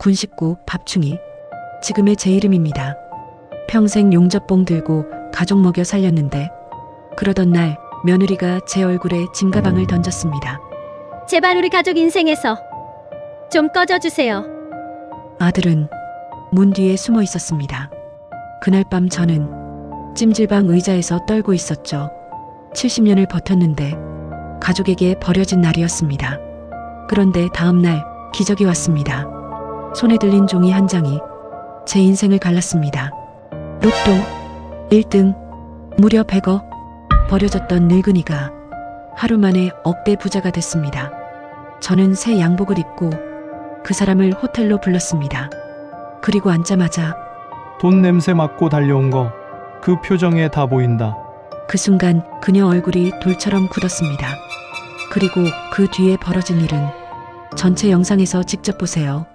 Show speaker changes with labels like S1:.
S1: 군식구 밥충이 지금의 제 이름입니다. 평생 용접봉 들고 가족 먹여 살렸는데 그러던 날 며느리가 제 얼굴에 짐가방을 던졌습니다.
S2: 제발 우리 가족 인생에서 좀 꺼져주세요.
S1: 아들은 문 뒤에 숨어 있었습니다. 그날 밤 저는 찜질방 의자에서 떨고 있었죠. 70년을 버텼는데 가족에게 버려진 날이었습니다. 그런데 다음 날 기적이 왔습니다. 손에 들린 종이 한 장이 제 인생을 갈랐습니다. 로또 1등 무려 100억 버려졌던 늙은이가 하루 만에 억대 부자가 됐습니다. 저는 새 양복을 입고 그 사람을 호텔로 불렀습니다. 그리고 앉자마자
S3: 돈 냄새 맡고 달려온 거 그 표정에 다 보인다.
S1: 그 순간 그녀 얼굴이 돌처럼 굳었습니다. 그리고 그 뒤에 벌어진 일은 전체 영상에서 직접 보세요.